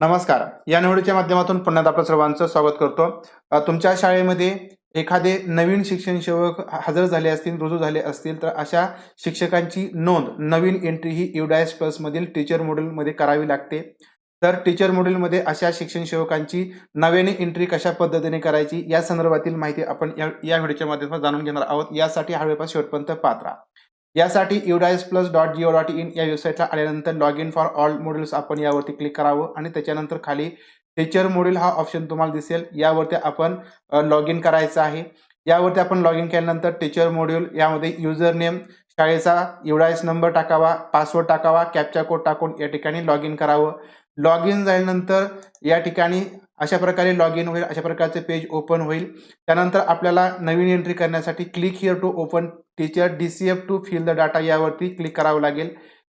नमस्कार. या निवडीच्या माध्यमातून पुन्हा आपलं सर्वांचं स्वागत करतो. तुमच्या शाळेमध्ये एखादे नवीन शिक्षण सेवक हजर झाले असतील रुजू झाले असतील तर अशा शिक्षकांची नोंद नवीन एंट्री ही युडायस प्लसमधील टीचर मॉडेलमध्ये करावी लागते. तर टीचर मॉडेलमध्ये अशा शिक्षण सेवकांची नव्याने एंट्री कशा पद्धतीने करायची या संदर्भातील माहिती आपण या या व्हिडिओच्या माध्यमातून जाणून घेणार आहोत. यासाठी हा शेवटपर्यंत पात्रा यासाठी UDISE plus dot gov dot in या वेबसाईटला आल्यानंतर log in for all modules आपण यावरती क्लिक करावं आणि त्याच्यानंतर खाली टीचर मॉड्यूल हा ऑप्शन तुम्हाला दिसेल. यावरती आपण लॉग इन करायचं आहे. यावरती आपण लॉग इन केल्यानंतर टीचर मॉड्यूल यामध्ये युजर नेम शाळेचा युडायस नंबर टाकावा पासवर्ड टाकावा कॅप्चा कोड टाकून या ठिकाणी लॉग इन करावं. लॉग इन झाल्यानंतर या ठिकाणी अशा प्रकारे लॉग इन होईल अशा प्रकारचे पेज ओपन होईल. त्यानंतर आपल्याला नवीन एंट्री करण्यासाठी click here to open teacher D C F to fill the data यावरती क्लिक करावं लागेल.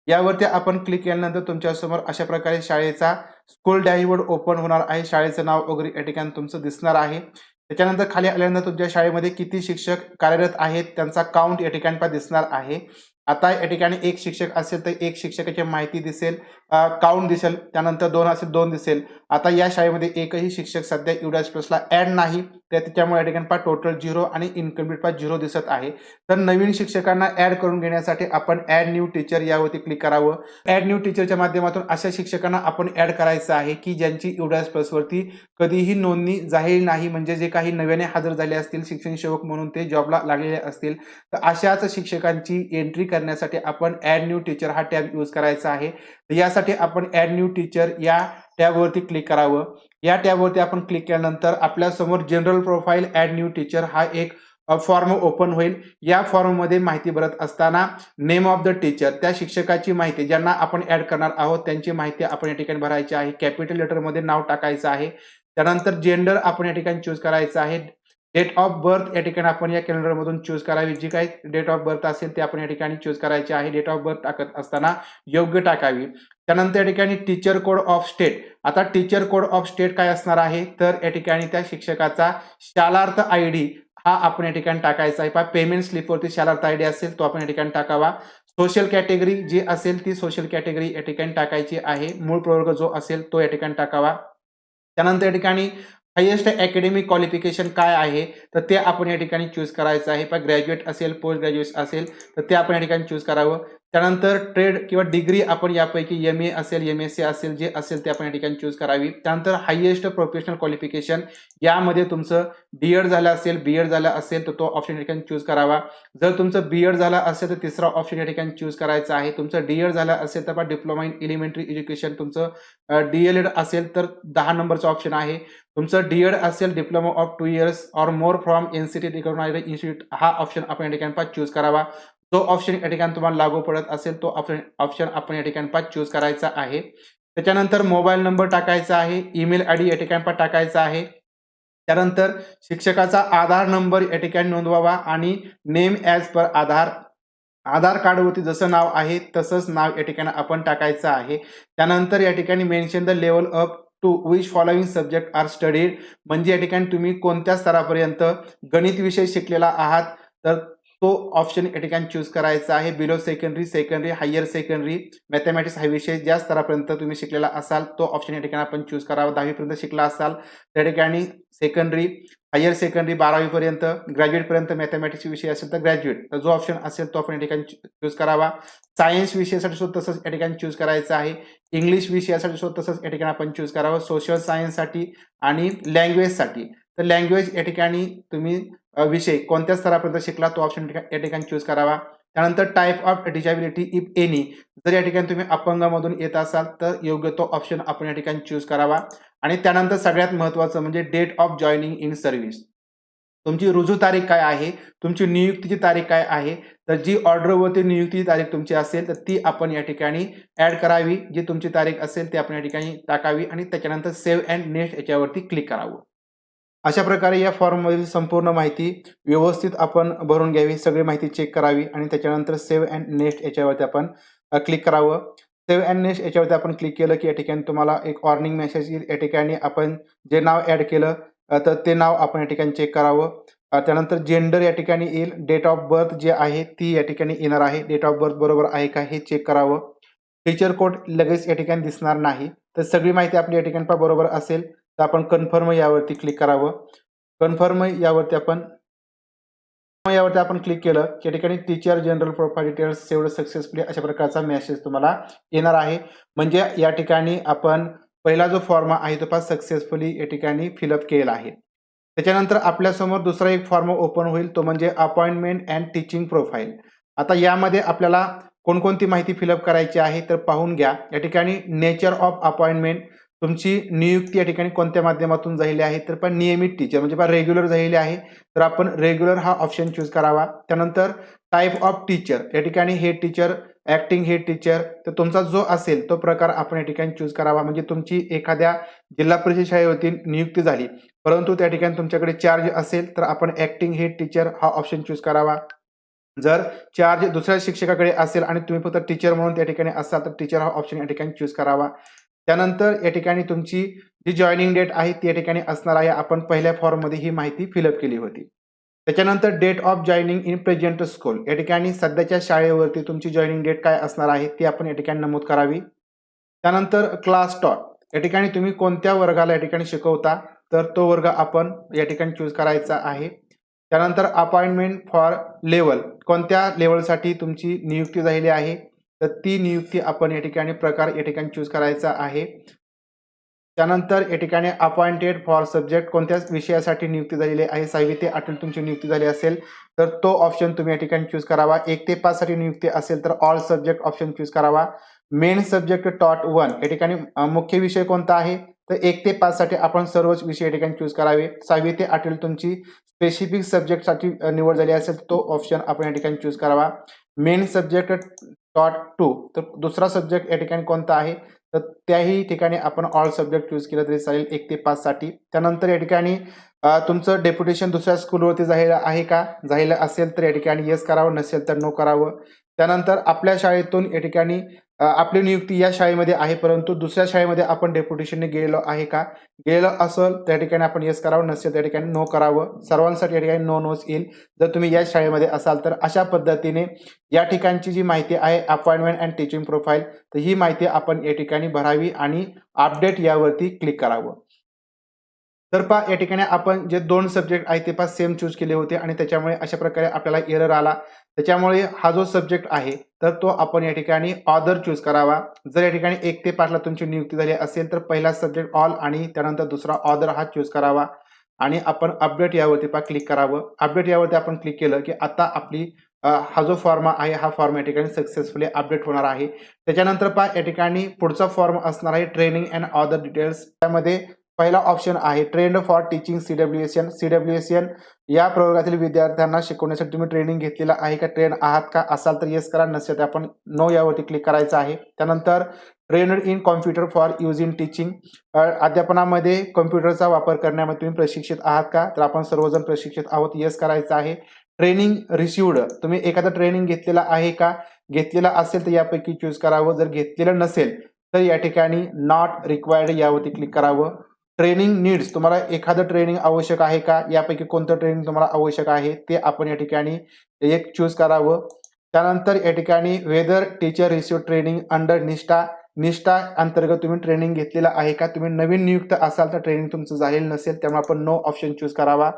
यावरती आपण क्लिक केल्यानंतर तुमच्यासमोर अशा प्रकारे शाळेचा स्कूल डॅशबोर्ड ओपन होणार आहे. शाळेचं नाव वगैरे या ठिकाणी तुमचं दिसणार आहे. त्याच्यानंतर खाली आल्यानंतर तुमच्या शाळेमध्ये किती शिक्षक कार्यरत आहेत त्यांचा काउंट या ठिकाणी पण दिसणार आहे. आता या ठिकाणी एक शिक्षक असेल तर एक शिक्षकाची माहिती दिसेल काउंट दिसेल त्यानंतर दोन असेल दोन दिसेल. आता या शाळेमध्ये एकही शिक्षक सध्या युडास प्लसला ॲड नाही तर त्याच्यामुळे या ठिकाणी पा टोटल झिरो आणि इन्कम्प्लीट पा झिरो दिसत आहे. तर नवीन शिक्षकांना ॲड करून घेण्यासाठी आपण ॲड न्यू टीचर यावरती क्लिक करावं. ॲड न्यू टीचरच्या माध्यमातून अशा शिक्षकांना आपण ॲड करायचं आहे की ज्यांची युडास प्लसवरती कधीही नोंदणी जाहीर नाही म्हणजे जे काही नव्याने हजर झाले असतील शिक्षण सेवक म्हणून ते जॉबला लागलेले असतील तर अशाच शिक्षकांची एंट्री करण्यासाठी आपण ॲड न्यू टीचर हा टॅब यूज करायचा आहे. तर यासाठी आपण ॲड न्यू टीचर या टॅबवरती क्लिक करावं. या टॅबवरती आपण क्लिक केल्यानंतर आपल्यासमोर general profile add new teacher हा एक फॉर्म ओपन होईल. या फॉर्ममध्ये माहिती भरत असताना नेम ऑफ द टीचर त्या शिक्षकाची माहिती ज्यांना आपण ॲड करणार आहोत त्यांची माहिती आपण या ठिकाणी भरायची आहे. कॅपिटल लेटरमध्ये नाव टाकायचं आहे. त्यानंतर जेंडर आपण या ठिकाणी चूज करायचं आहे. डेट ऑफ बर्थ या ठिकाणी आपण या कॅलेंडरमधून चूज करावी जी काही डेट ऑफ बर्थ असेल ते आपण या ठिकाणी चूज करायची आहे. डेट ऑफ बर्थ टाकत असताना योग्य टाकावी. त्यानंतर या ठिकाणी टीचर कोड ऑफ स्टेट आता टीचर कोड ऑफ स्टेट काय असणार आहे? तर या ठिकाणी त्या शिक्षकाचा शालार्थ आय डी हा आपण या ठिकाणी टाकायचा आहे. पहा पेमेंट स्लिपवरती शालार्थ आय डी असेल तो आपण या ठिकाणी टाकावा. सोशल कॅटेगरी जी असेल ती सोशल कॅटेगरी या ठिकाणी टाकायची आहे. मूळ प्रवर्ग जो असेल तो या ठिकाणी टाकावा. त्यानंतर या ठिकाणी हायेस्ट अकॅडमिक क्वालिफिकेशन काय आहे? तर ते आपण या ठिकाणी चूज करायचं आहे. पण ग्रॅज्युएट असेल पोस्ट ग्रॅज्युएट असेल तर ते आपण या ठिकाणी चूज करावं. त्यानंतर ट्रेड किंवा डिग्री आपण यापैकी एम ए असेल एम एस सी असेल जे असेल ते आपण या ठिकाणी चूज करावी. त्यानंतर हायेस्ट प्रोफेशनल क्वालिफिकेशन यामध्ये तुमचं डी एड झालं असेल बी एड झालं असेल तर तो ऑप्शन या ठिकाणी चूज करावा. जर तुमचं बी एड झालं असेल तर तिसरा ऑप्शन या ठिकाणी चूज करायचा आहे. तुमचं डी एड झालं असेल तर डिप्लोमा इन एलिमेंटरी एज्युकेशन तुमचं डी एल एड असेल तर दहा नंबरचं ऑप्शन आहे. तुमचं डी एड असेल diploma of two years or more from N C T recognize institute हा ऑप्शन आपण या ठिकाणी चूज करावा. जो ऑप्शन या ठिकाणी तुम्हाला लागू पडत असेल तो ऑप्शन ऑप्शन आपण या ठिकाणी पाच चूज करायचा आहे. त्याच्यानंतर मोबाईल नंबर टाकायचा आहे ईमेल आय डी या ठिकाणी पण टाकायचा आहे. त्यानंतर शिक्षकाचा आधार नंबर या ठिकाणी नोंदवावा आणि name as per Aadhaar Aadhaar कार्डवरती जसं नाव आहे तसंच नाव या ठिकाणी आपण टाकायचं आहे. त्यानंतर या ठिकाणी mention the level up to which following subject are studied म्हणजे या ठिकाणी तुम्ही कोणत्या स्तरापर्यंत गणित विषय शिकलेला आहात तर तो ऑप्शन या ठिकाणी चूज करायचा आहे. Below secondary secondary higher secondary mathematics हा विषय ज्या स्तरापर्यंत तुम्ही शिकलेला असाल तो ऑप्शन या ठिकाणी आपण चूज करावा. दहावीपर्यंत शिकला असाल त्या ठिकाणी सेकंडरी हायर सेकंडरी बारावीपर्यंत ग्रॅज्युएटपर्यंत मॅथमॅटिक्स विषय असेल तर ग्रॅज्युएट तर जो ऑप्शन असेल तो आपण या ठिकाणी चूज करावा. सायन्स विषयासाठी सुद्धा तसंच या ठिकाणी चूज करायचं आहे. इंग्लिश विषयासाठी सुद्धा तसंच या ठिकाणी आपण चूज करावं. सोशल सायन्ससाठी आणि लँग्वेजसाठी तर लँग्वेज या ठिकाणी तुम्ही विषय कोणत्या स्तरापर्यंत शिकला तो ऑप्शन या ठिकाणी चूज करावा. त्यानंतर type of disability if any जर या ठिकाणी तुम्ही अपंगामधून येत असाल तर योग्य तो ऑप्शन आपण या ठिकाणी चूज करावा. आणि त्यानंतर सगळ्यात महत्त्वाचं म्हणजे date of joining in service तुमची रुजू तारीख काय आहे? तुमची नियुक्तीची तारीख काय आहे? तर जी ऑर्डरवरती नियुक्तीची तारीख तुमची असेल तर ती आपण या ठिकाणी ॲड करावी. जी तुमची तारीख असेल ती आपण या ठिकाणी टाकावी आणि त्याच्यानंतर सेव्ह अँड नेक्स्ट याच्यावरती क्लिक करावं. अशा प्रकारे या फॉर्ममधील संपूर्ण माहिती व्यवस्थित आपण भरून घ्यावी सगळी माहिती चेक करावी आणि त्याच्यानंतर सेव्ह अँड नेक्स्ट याच्यावरती आपण क्लिक करावं. सेव्ह अँड नेक्स्ट याच्यावरती आपण क्लिक केलं की या ठिकाणी तुम्हाला एक वॉर्निंग मेसेज येईल. या ठिकाणी आपण जे नाव ॲड केलं तर ते नाव आपण या ठिकाणी चेक करावं. त्यानंतर जेंडर या ठिकाणी येईल. डेट ऑफ बर्थ जे आहे ती या ठिकाणी येणार आहे. डेट ऑफ बर्थ बरोबर आहे का हे चेक करावं. टीचर कोड लगेच या ठिकाणी दिसणार नाही. तर सगळी माहिती आपली या ठिकाणी बरोबर असेल. तर आपण कन्फर्म यावरती क्लिक करावं. कन्फर्म यावरती आपण यावरती आपण क्लिक केलं की या ठिकाणी teacher general profile details saved successfully अशा प्रकारचा मेसेज तुम्हाला येणार आहे. म्हणजे या ठिकाणी आपण पहिला जो फॉर्म आहे तो पास सक्सेसफुली या ठिकाणी फिलअप केला आहे. त्याच्यानंतर आपल्यासमोर दुसरा एक फॉर्म ओपन होईल तो म्हणजे अपॉइंटमेंट अँड टीचिंग प्रोफाईल आता यामध्ये आपल्याला कोणकोणती माहिती फिलअप करायची आहे तर पाहून घ्या. या ठिकाणी नेचर ऑफ अपॉइंटमेंट तुमची नियुक्ती या ठिकाणी कोणत्या माध्यमातून झालेली आहे? तर पण नियमित टीचर म्हणजे पण रेग्युलर झालेली आहे. तर आपण रेग्युलर हा ऑप्शन चूज करावा. त्यानंतर टाईप ऑफ टीचर या ठिकाणी हे टीचर ऍक्टिंग हे टीचर तर तुमचा जो असेल तो प्रकार आपण या ठिकाणी चूज करावा. म्हणजे तुमची एखाद्या जिल्हा परिषद शाळेवरती नियुक्ती झाली परंतु त्या ठिकाणी तुमच्याकडे चार्ज असेल तर आपण ऍक्टिंग हे टीचर हा ऑप्शन चूज करावा. जर चार्ज दुसऱ्या शिक्षकाकडे असेल आणि तुम्ही फक्त टीचर म्हणून त्या ठिकाणी असाल तर टीचर हा ऑप्शन या ठिकाणी चूज करावा. त्यानंतर या ठिकाणी तुमची जी जॉईनिंग डेट आहे ती या ठिकाणी असणार आहे. आपण पहिल्या फॉर्ममध्ये ही माहिती फिलअप केली होती. त्याच्यानंतर date of joining in present school या ठिकाणी सध्याच्या शाळेवरती तुमची जॉईनिंग डेट काय असणार आहे ती आपण या ठिकाणी नमूद करावी. त्यानंतर क्लास टॉट या ठिकाणी तुम्ही कोणत्या वर्गाला या ठिकाणी शिकवता तर तो वर्ग आपण या ठिकाणी चूज करायचा आहे. त्यानंतर अपॉइंटमेंट फॉर लेवल कोणत्या लेवलसाठी तुमची नियुक्ती झालेली आहे तर ती नियुक्ती आपण या ठिकाणी प्रकार या ठिकाणी चूज करायचा आहे. त्यानंतर या ठिकाणी अपॉइंटेड फॉर सब्जेक्ट कोणत्याच विषयासाठी नियुक्ती झालेली आहे? सहावी ते आठवी तुमची नियुक्ती झाली असेल तर तो ऑप्शन तुम्ही या ठिकाणी चूज करावा. एक ते पाच साठी नियुक्ती असेल तर ऑल सब्जेक्ट ऑप्शन चूज करावा. मेन सब्जेक्ट टॉट वन या ठिकाणी मुख्य विषय कोणता आहे? तर एक ते पाच साठी आपण सर्वच विषय या ठिकाणी चूज करावे. सहावी ते आठवी तुमची स्पेसिफिक सब्जेक्टसाठी निवड झाली असेल तो ऑप्शन आपण या ठिकाणी चूज करावा. मेन सब्जेक्ट डॉट टू तर दुसरा सब्जेक्ट या ठिकाणी कोणता आहे? तर त्याही ठिकाणी आपण ऑल सब्जेक्ट यूज केलं तरी चालेल एक ते पाच साठी. त्यानंतर या ठिकाणी तुमचं डेप्युटेशन दुसऱ्या स्कूलवरती जायला आहे का? जायला असेल तर या ठिकाणी येस करावं नसेल तर नो करावं. त्यानंतर आपल्या शाळेतून या ठिकाणी आपली नियुक्ती या शाळेमध्ये आहे परंतु दुसऱ्या शाळेमध्ये आपण डेप्युटेशनने गेलेलो आहे का? गेलेलं असेल त्या ठिकाणी आपण येस करावं नसेल त्या ठिकाणी नो करावं. सर्वांसाठी या ठिकाणी नो नोच येईल. जर तुम्ही या शाळेमध्ये असाल तर अशा पद्धतीने या ठिकाणची जी माहिती आहे अपॉइंटमेंट अँड टीचिंग प्रोफाईल तर ही माहिती आपण या ठिकाणी भरावी आणि अपडेट यावरती क्लिक करावं. तर पा या ठिकाणी आपण जे दोन सब्जेक्ट आहे ते पा सेम चूज केले होते आणि त्याच्यामुळे अशा प्रकारे आपल्याला एरर आला. त्याच्यामुळे हा जो सब्जेक्ट आहे तर तो आपण या ठिकाणी ऑदर चूज करावा. जर या ठिकाणी एक ते पाचला तुमची नियुक्ती झाली असेल तर पहिला सब्जेक्ट ऑल आणि त्यानंतर दुसरा ऑदर हा चूज करावा. आणि आपण अपडेट यावरती पा क्लिक करावं. अपडेट यावरती आपण क्लिक केलं की आता आपली हा जो फॉर्म आहे हा फॉर्म या ठिकाणी सक्सेसफुली अपडेट होणार आहे. त्याच्यानंतर पहा या ठिकाणी पुढचा फॉर्म असणार आहे ट्रेनिंग अँड ऑदर डिटेल्स त्यामध्ये पहिला ऑप्शन आहे trained for teaching C W S N C W S N या प्रवर्गातील विद्यार्थ्यांना शिकवण्यासाठी तुम्ही ट्रेनिंग घेतलेला आहे का? ट्रेन आहात का? असाल तर येस करा नसेल तर आपण नो यावरती क्लिक करायचं आहे. त्यानंतर trained in computer for use in teaching अध्यापनामध्ये कॉम्प्युटरचा वापर करण्यामध्ये तुम्ही प्रशिक्षित आहात का? तर आपण सर्वजण प्रशिक्षित आहोत येस करायचं आहे. ट्रेनिंग रिसिवड तुम्ही एखादं ट्रेनिंग घेतलेला आहे का? घेतलेला असेल तर यापैकी चूज करावं. जर घेतलेलं नसेल तर या ठिकाणी नॉट रिक्वायर्ड यावरती क्लिक करावं. ट्रेनिंग नीड्स तुम्हाला एखादं ट्रेनिंग आवश्यक आहे का? यापैकी कोणतं ट्रेनिंग तुम्हाला आवश्यक आहे? ते आपण या ठिकाणी एक चूज करावं. त्यानंतर या ठिकाणी whether teacher receive training under Nishtha Nishtha अंतर्गत तुम्ही ट्रेनिंग घेतलेलं आहे का? तुम्ही नवीन नियुक्त असाल तर ट्रेनिंग तुमचं झालेलं नसेल त्यामुळे आपण नो ऑप्शन चूज करावा.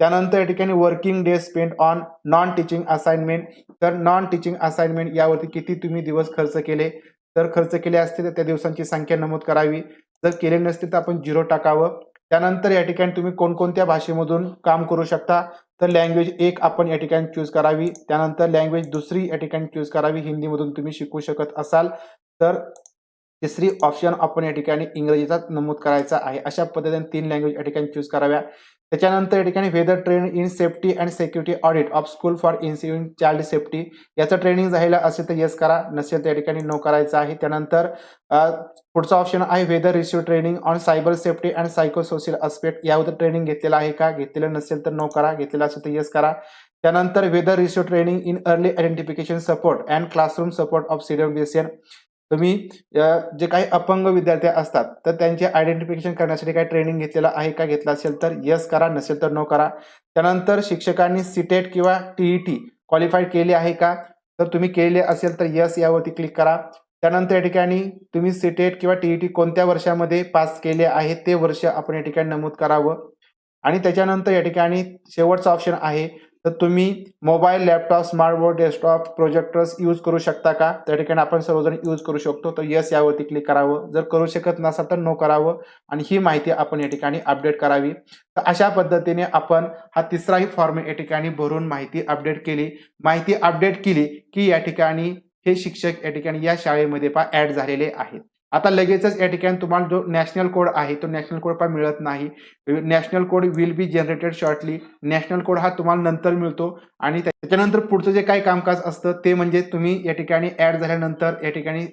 त्यानंतर या ठिकाणी working day spend on non teaching assignment तर नॉन टीचिंग असाइनमेंट यावरती किती तुम्ही दिवस खर्च केले? तर खर्च केले असते तर त्या दिवसांची संख्या नमूद करावी. जर केले नसते तर आपण झिरो टाकावं. त्यानंतर या ठिकाणी तुम्ही कोणकोणत्या भाषेमधून काम करू शकता? तर लँग्वेज एक आपण या ठिकाणी चूज करावी. त्यानंतर लँग्वेज दुसरी या ठिकाणी चूज करावी. हिंदीमधून तुम्ही शिकू शकत असाल. तर तिसरी ऑप्शन आपण या ठिकाणी इंग्रजीचा नमूद करायचा आहे. अशा पद्धतीने तीन लँग्वेज या ठिकाणी चूज कराव्या. त्याच्यानंतर या ठिकाणी whether train in safety and security audit of school for ensuring child safety याचं ट्रेनिंग झालेलं असेल तर येस करा. नसेल तर या ठिकाणी नो करायचं आहे. त्यानंतर पुढचा ऑप्शन आहे whether receive training on cyber safety and psychosocial aspect यावर ट्रेनिंग घेतलेलं आहे का? घेतलेलं नसेल तर नो करा. घेतलेलं असेल तर येस करा. त्यानंतर whether receive training in early identification support and classroom support of CWSN तुम्ही जे काही अपंग विद्यार्थी असतात तर त्यांचे आयडेंटिफिकेशन करण्यासाठी काही ट्रेनिंग घेतलेलं आहे का घेतलं असेल तर येस करा नसेल तर नो करा. त्यानंतर शिक्षकांनी सीटेट किंवा टीईटी क्वालिफाईड केली आहे का तर तुम्ही केलेले असेल तर येस यावरती क्लिक करा. त्यानंतर या ठिकाणी तुम्ही सीटेट किंवा टीईटी कोणत्या वर्षामध्ये पास केले आहे ते वर्ष आपण या ठिकाणी नमूद करावं. आणि त्याच्यानंतर या ठिकाणी शेवटचं ऑप्शन आहे तर तुम्ही mobile laptop smartboard desktop projectors use करू शकता का? त्या ठिकाणी आपण सर्वजण यूज करू शकतो. तर येस यावरती क्लिक करावं. जर करू शकत नसाल तर नो करावं. आणि ही माहिती आपण या ठिकाणी अपडेट करावी. तर अशा पद्धतीने आपण हा तिसराही फॉर्म या ठिकाणी भरून माहिती अपडेट केली. माहिती अपडेट केली की या ठिकाणी हे शिक्षक या ठिकाणी या शाळेमध्ये पा ऍड झालेले आहेत. आता लगेचच या ठिकाणी तुम्हाला जो नॅशनल कोड आहे तो नॅशनल कोड पा मिळत नाही. National code will be generated shortly national code हा तुम्हाला नंतर मिळतो. आणि त्याच्यानंतर पुढचं जे काही कामकाज असतं ते म्हणजे तुम्ही या ठिकाणी ऍड झाल्यानंतर या ठिकाणी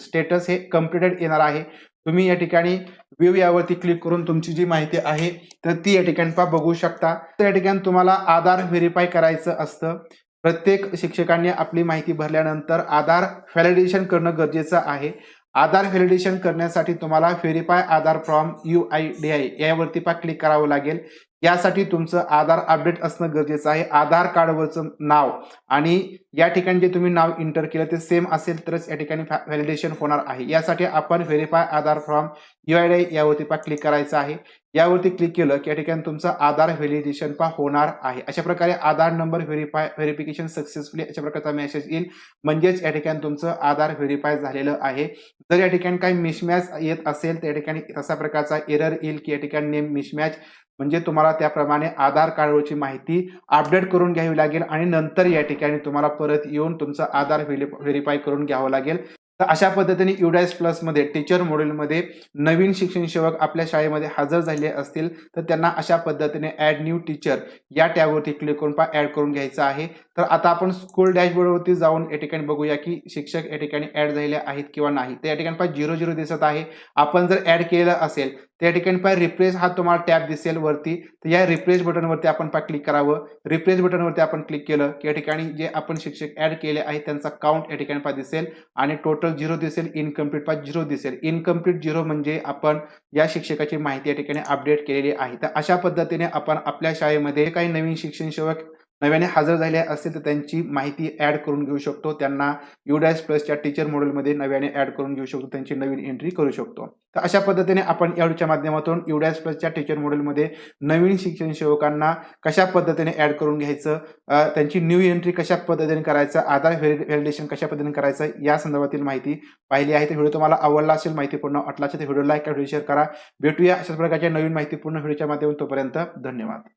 स्टेटस हे कम्प्लिटेड येणार आहे. तुम्ही या ठिकाणी व्यू यावरती क्लिक करून तुमची जी माहिती आहे तर ती या ठिकाणी पा बघू शकता. तर या ठिकाणी तुम्हाला आधार व्हेरीफाय करायचं असतं. प्रत्येक शिक्षकांनी आपली माहिती भरल्यानंतर आधार व्हॅलिडेशन करणं गरजेचं आहे. आधार व्हॅलिडेशन करण्यासाठी तुम्हाला verify Aadhaar from U I D I यावरती पा क्लिक करावं लागेल. यासाठी तुमचं आधार अपडेट असणं गरजेचं आहे. आधार कार्डवरचं नाव आणि या ठिकाणी जे तुम्ही नाव इंटर केलं ते सेम असेल तरच या ठिकाणी व्हॅलिडेशन होणार आहे. यासाठी आपण verify Aadhaar from U I D यावरती पा क्लिक करायचं आहे. यावरती क्लिक केलं की या ठिकाणी तुमचं आधार व्हॅलिडेशन पा होणार आहे. अशा प्रकारे Aadhaar number verify verification successfully अशा प्रकारचा मेसेज येईल. म्हणजेच या ठिकाणी तुमचं आधार व्हेरीफाय झालेलं आहे. जर या ठिकाणी काही मिसमॅच येत असेल तर या ठिकाणी तसा प्रकारचा एरर येईल की या ठिकाणी नेम मिसमॅच म्हणजे तुम्हाला त्याप्रमाणे आधार कार्डवरची माहिती अपडेट करून घ्यावी लागेल आणि नंतर या ठिकाणी तुम्हाला परत येऊन तुमचं आधार व्हेरीफाय करून घ्यावं लागेल. तर अशा पद्धतीने युडायस प्लसमध्ये टीचर मॉड्यूलमध्ये नवीन शिक्षण सेवक आपल्या शाळेमध्ये हजर झाले असतील तर त्यांना अशा पद्धतीने ॲड न्यू टीचर या टॅबवरती क्लिक करून पा ॲड करून घ्यायचं आहे. तर आता आपण स्कूल डॅशबोर्डवरती जाऊन या ठिकाणी बघूया की शिक्षक या ठिकाणी ॲड झालेले आहेत किंवा नाही. तर या ठिकाणी पा झिरो झिरो दिसत आहे. आपण जर ॲड केलं असेल त्या ठिकाणी पाय रिप्लेस हा तुम्हाला टॅब दिसेल वरती. तर या रिप्लेस बटनवरती आपण पा क्लिक करावं. रिप्लेस बटनवरती आपण क्लिक केलं. की या ठिकाणी जे आपण शिक्षक ॲड केले आहेत त्यांचा काउंट या ठिकाणी पा दिसेल. आणि टोटल झिरो दिसेल इनकम्प्लीट पा झिरो दिसेल. इनकम्प्लीट झिरो म्हणजे आपण या शिक्षकाची माहिती या ठिकाणी अपडेट केलेली आहे. तर अशा पद्धतीने आपण आपल्या शाळेमध्ये काही नवीन शिक्षण सेवक नव्याने हजर झाले असतील तर त्यांची माहिती ॲड करून घेऊ शकतो. त्यांना युडायस प्लसच्या टीचर मॉडेलमध्ये नव्याने ॲड करून घेऊ शकतो. त्यांची नवीन एंट्री करू शकतो. तर अशा पद्धतीने आपण याडूच्या माध्यमातून युडायस प्लसच्या टीचर मॉडेलमध्ये नवीन शिक्षण सेवकांना कशा पद्धतीने ॲड करून घ्यायचं त्यांची न्यू एंट्री कशा पद्धतीने करायचं आधार व्हॅलिडेशन कशा पद्धतीने करायचं या संदर्भातील माहिती पाहिली आहे. तर व्हिडिओ तुम्हाला आवडला असेल माहिती पूर्ण वाटला असेल तर व्हिडिओ लाईक व्हिडिओ शेअर करा. भेटूया अशाच प्रकारच्या नवीन माहितीपूर्ण व्हिडिओच्या माध्यमातून तोपर्यंत धन्यवाद.